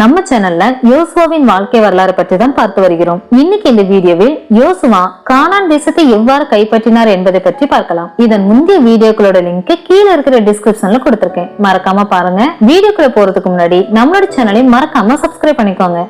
நம்ம சேனல்ல யோசுவாவின் வாழ்க்கை வரலாறு பற்றி தான் பார்த்து வருகிறோம். இன்னைக்கு இந்த வீடியோவில் யோசுவா கானான் தேசத்தை எவ்வாறு கைப்பற்றினார் என்பதை பற்றி பார்க்கலாம். இதன் முந்தைய வீடியோக்களோட லிங்க் கீழே இருக்கிற டிஸ்கிரிப்ஷன்ல கொடுத்திருக்கேன். மறக்காம பாருங்க. வீடியோக்குள்ள போறதுக்கு முன்னாடி நம்மளோட சேனலை மறக்காம சப்ஸ்கிரைப் பண்ணிக்கோங்க.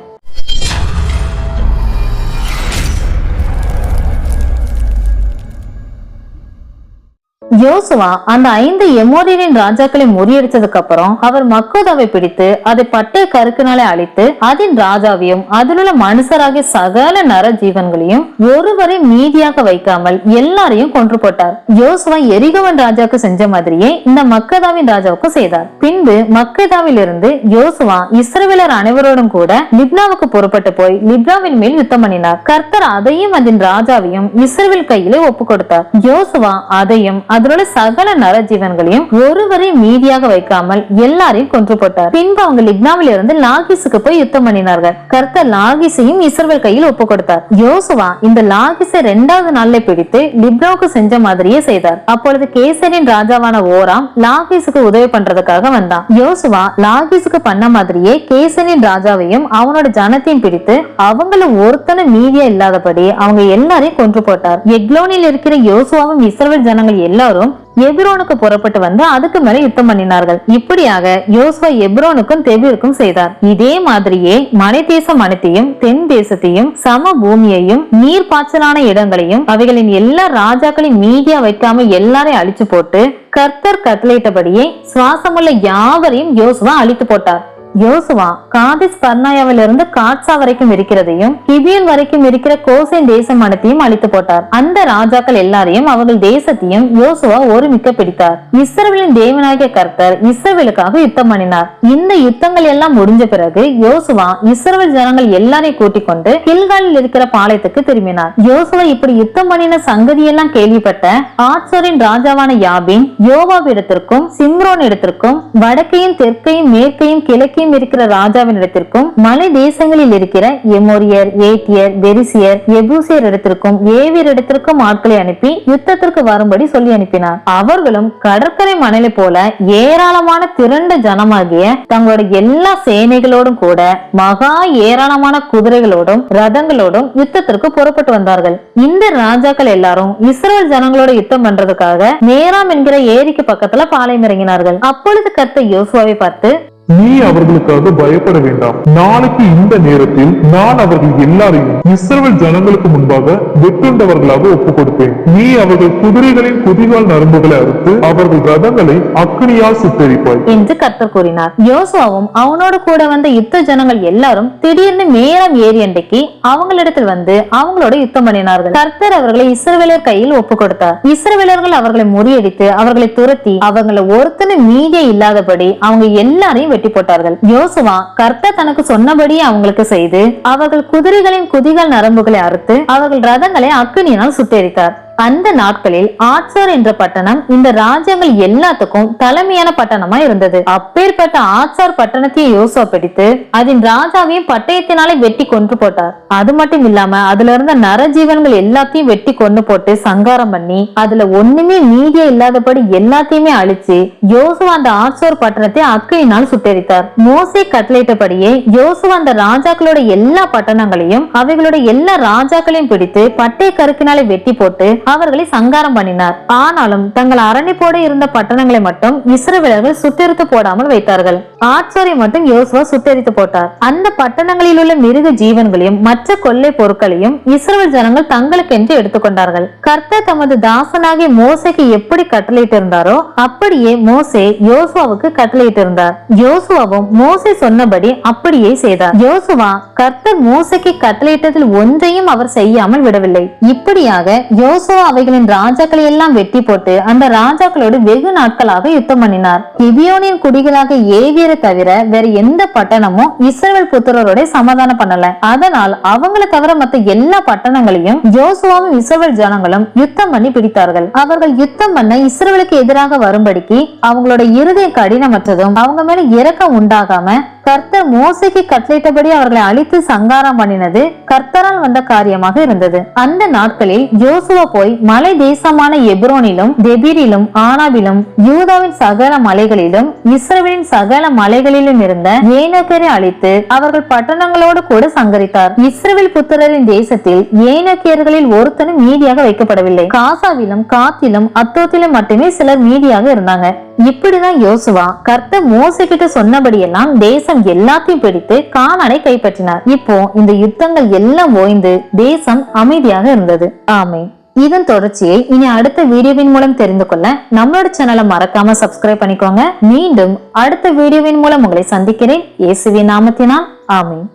யோசுவா அந்த ஐந்து எமோரியனின் ராஜாக்களை முறியடிச்சதுக்கு அப்புறம் அவர் மக்கோதாவை பிடித்து அதை பட்டய கருக்கினாலே அழித்து அதன் ராஜாவையும் அதிலுள்ள மனுஷராகிய சகல நர ஜீவன்களையும் ஒருவரை மீதியாக வைக்காமல் எல்லாரையும் கொன்று போட்டார். யோசுவா எரிகவன் ராஜாவுக்கு செஞ்ச மாதிரியே இந்த மக்கதாவின் ராஜாவுக்கு செய்தார். பின்பு மக்கதாவில் இருந்து யோசுவா இஸ்ரவேலர் அனைவரோடும் கூட லிப்னாவுக்கு புறப்பட்டு போய் லிப்னாவின் மேல் யுத்தம் பண்ணினார். கர்த்தர் அதையும் அதன் ராஜாவையும் இஸ்ரவேல் கையிலே ஒப்பு கொடுத்தார் யோசுவா அதையும் அது அதனோட சகல நரஜீவன்களையும் ஒருவரை மீதியாக வைக்காமல் எல்லாரையும் கொன்று போட்டார். பின்பு அவங்க லிப்னாவில் இருந்து லாகிஸுக்கு போய் யுத்தம் பண்ணினார்கள். கர்த்தர் லாகிஸையும் இஸ்ரவேல் கையில் ஒப்பு கொடுத்தார். யோசுவா இந்த லாகிஸை இரண்டாவது நாள்ல பிடித்து லிப்னாவுக்கு செஞ்ச மாதிரியே செய்தார். அப்பொழுது கேசரின் ராஜாவான ஓராம் லாகிஸுக்கு உதவி பண்றதுக்காக வந்தான். யோசுவா லாகிஸுக்கு பண்ண மாதிரியே கேசரின் ராஜாவையும் அவனோட ஜனத்தையும் பிடித்து அவங்கள ஒருத்தன மீதியா இல்லாதபடி அவங்க எல்லாரையும் கொன்று போட்டார். எக்லோனில் இருக்கிற யோசுவாவும் இஸ்ரவேல் ஜனங்கள் எல்லாரும் எல்லாரும் எபிரோனுக்கு புறப்பட்டு வந்து அதுக்கு மேல யுத்தம் பண்ணினார்கள். இப்படியாக யோசுவா எப்ரோனுக்கும் தெபிருக்கும் செய்தார். இதே மாதிரியே மலை தேசம் அனைத்தையும் தென் தேசத்தையும் சம பூமியையும் நீர் பாய்ச்சலான இடங்களையும் அவைகளின் எல்லா ராஜாக்களையும் மீதியா வைக்காம எல்லாரையும் அழிச்சு போட்டு கர்த்தர் கட்டளையிட்டபடியே சுவாசமுள்ள யாவரையும் யோசுவா அழித்து போட்டார். யோசுவா காதிஸ் பர்னாயாவிலிருந்து காட்சா வரைக்கும் இருக்கிறதையும் கிபியன் வரைக்கும் இருக்கிற கோசேன் தேசம் அனைத்தையும் அழித்து போட்டார். அந்த ராஜாக்கள் எல்லாரையும் அவர்கள் தேசத்தையும் யோசுவா ஒருமிக்க பிடித்தார். இஸ்ரவேலின் தேவனாகிய கர்த்தர் இஸ்ரவேலுக்காக யுத்தம் பண்ணினார். இந்த யுத்தங்கள் எல்லாம் முடிஞ்ச பிறகு யோசுவா இஸ்ரவேல் ஜனங்கள் எல்லாரையும் கூட்டிக் கொண்டு கில்காலில் இருக்கிற பாளையத்துக்கு திரும்பினார். யோசுவா இப்படி யுத்தம் பண்ணின சங்கதியெல்லாம் கேள்விப்பட்ட ஆட்சோரின் ராஜாவான யாபின் யோவாவிடத்திற்கும் சிம்ரோன் இடத்திற்கும் வடக்கையும் தெற்கையும் மேற்கையும் கிழக்கையும் இருக்கிற ராஜாவின் இடத்திற்கும் மலை தேசங்களில் இருக்கிற எமோரியர் ஏத்தியர் பெரிசியர் எபூசியர் இடத்திற்கும் ஏவியர் இடத்திற்கும் ஆட்களை அனுப்பி யுத்தத்திற்கு வரும்படி சொல்லி அனுப்பினார். அவர்களும் கடற்கரை மணலை போல ஏராளமான திரண்ட ஜனமாகிய தங்களோட எல்லா சேனைகளோடும் கூட மகா ஏராளமான குதிரைகளோடும் ரதங்களோடும் யுத்தத்திற்கு புறப்பட்டு வந்தார்கள். இந்த ராஜாக்கள் எல்லாரும் இஸ்ரேல் ஜனங்களோட யுத்தம் பண்றதுக்காக நேராம் என்கிற ஏரிக்கு பக்கத்துல பாளையம் இறங்கினார்கள். அப்பொழுது கத்த யோசுவாவை பார்த்து நீ அவர்களுக்காக பயப்பட வேண்டாம். நாளைக்கு இந்த நேரத்தில் நான் அவர்கள் எல்லாரையும் இஸ்ரவேல் ஜனங்களுக்கு முன்பாக வெட்டுண்டவர்களாக ஒப்புக் கொடுப்பேன் நீ அவர்கள் குதிரைகளின் குதிகால் நரம்புகளை அறுத்து அவர்கள் ரதங்களை அக்னியால் சுட்டெரிப்பாய் என்று கர்த்தர் கூறினார். யோசுவாவும் அவனோடு கூட வந்த யுத்த ஜனங்கள் எல்லாரும் திடீர்னு மேலம் ஏறி அண்டைக்கு அவங்களிடத்தில் வந்து அவங்களோட யுத்தம் பண்ணினார்கள். கர்த்தர் அவர்களை இஸ்ரவேலர் கையில் ஒப்புக் கொடுத்தார் இஸ்ரவேலர்கள் அவர்களை முறியடித்து அவர்களை துரத்தி அவங்களை ஒருத்தனை மீதியே இல்லாதபடி அவங்க எல்லாரையும் வெட்டி போட்டார்கள். யோசுவா கர்த்த தனக்கு சொன்னபடியே அவங்களுக்கு செய்து அவர்கள் குதிரைகளின் குதிகள் நரம்புகளை அறுத்து அவர்கள் ரதங்களை அக்கினியினால் சுட்டெரித்தார். அந்த நாட்களில் ஆட்சர் என்ற பட்டணம் இந்த ராஜ்யங்கள் எல்லாத்துக்கும் தலைமையான பட்டணமா இருந்தது. அப்பேற்பட்ட ஆட்சார் பட்டணத்தையும் யோசுவா பிடித்து அதன் ராஜாவையும் பட்டயத்தினாலே வெட்டி கொன்று போட்டார். அது மட்டும் இல்லாம அதுல இருந்த நரஜீவன்கள் எல்லாத்தையும் வெட்டி கொண்டு போட்டு சங்காரம் பண்ணி அதுல ஒண்ணுமே மீதியே இல்லாதபடி எல்லாத்தையுமே அழிச்சு யோசுவா அந்த ஆட்சோர் பட்டணத்தை அக்கையினால் சுட்டெரித்தார். மோசே கட்டளையிட்டபடியே யோசுவா அந்த ராஜாக்களோட எல்லா பட்டணங்களையும் அவைகளோட எல்லா ராஜாக்களையும் பிடித்து பட்டய கருக்கினாலே வெட்டி போட்டு அவர்களை சங்காரம் பண்ணினார். ஆனாலும் தங்கள் அரணிப்போடு இருந்த பட்டணங்களை மட்டும் இஸ்ரவேலர்கள் சுத்தரித்து போடாமல் வைத்தார்கள். ஆட்சோரை மட்டும் யோசுவா சுத்தரித்து போட்டார். அந்த பட்டணங்களில் உள்ள மிருக ஜீவன்களையும் மற்ற கொள்ளை பொருட்களையும் இஸ்ரவேல் ஜனங்கள் தங்களுக்கென்று எடுத்துக்கொண்டார்கள் கர்த்தர் தமது தாசனாகிய மோசைக்கு எப்படி கட்டளையிட்டு இருந்தாரோ அப்படியே மோசே யோசுவாவுக்கு கட்டளையிட்டு இருந்தார் யோசுவாவும் மோசே சொன்னபடி அப்படியே செய்தார். யோசுவா கர்த்தர் மோசைக்கு கட்டளையிட்டதில் ஒன்றையும் அவர் செய்யாமல் விடவில்லை. இப்படியாக யோசுவா அவைகளின் ராஜாக்களை எல்லாம் வெட்டி போட்டு அந்த ராஜாக்களோடு வெகு நாட்களாக யுத்தம் பண்ணினார். கிபியோனின் குடிகளாக ஏவியரை தவிர வேற எந்த பட்டணமும் இஸ்ரவேல் புத்திரரோட சமாதானம் பண்ணல. அதனால் அவங்களை தவிர மத்த எல்லா பட்டணங்களையும் ஜோசுவாவும் இஸ்ரவேல் ஜனங்களும் யுத்தம் பண்ணி பிடித்தார்கள். அவர்கள் யுத்தம் பண்ண இஸ்ரவேலுக்கு எதிராக வரும்படிக்கு அவங்களோட இருதய கடினமற்றதும் அவங்க மேல இறக்கம் உண்டாகாம கர்த்தர் மோசைக்கு கட்டளையிட்டபடி அவர்களை அழித்து சங்காரம் பண்ணினது கர்த்தரால் வந்த காரியமாக இருந்தது. அந்த நாட்களில் ஜோசுவா போய் போய் மலை தேசமான எப்ரோனிலும் தெபீரிலும் ஆனாவிலும் யூதாவின் சகல மலைகளிலும் இஸ்ரேலின் சகல மலைகளிலும் இருந்த ஏனக்கரை அழித்து அவர்கள் பட்டணங்களோடு கூட சங்கரித்தார். இஸ்ரேல் புத்திரரின் தேசத்தில் ஏனக்கியர்களில் ஒருத்தனும் மீதியாக வைக்கப்படவில்லை. காசாவிலும் காத்திலும் அத்தோத்திலும் மட்டுமே சிலர் மீதியாக இருந்தாங்க. இப்படிதான் யோசுவா கர்த்த மோச கிட்ட சொன்னபடியெல்லாம் தேசம் எல்லாத்தையும் பிடித்து கானானை கைப்பற்றினார். இப்போ இந்த யுத்தங்கள் எல்லாம் ஓய்ந்து தேசம் அமைதியாக இருந்தது. ஆமென். இதன் தொடர்ச்சியை இனி அடுத்த வீடியோவின் மூலம் தெரிந்து கொள்ள நம்மளோட சேனலை மறக்காம சப்ஸ்கிரைப் பண்ணிக்கோங்க. மீண்டும் அடுத்த வீடியோவின் மூலம் உங்களை சந்திக்கிறேன். இயேசுவின் நாமத்தினால். ஆமீன்.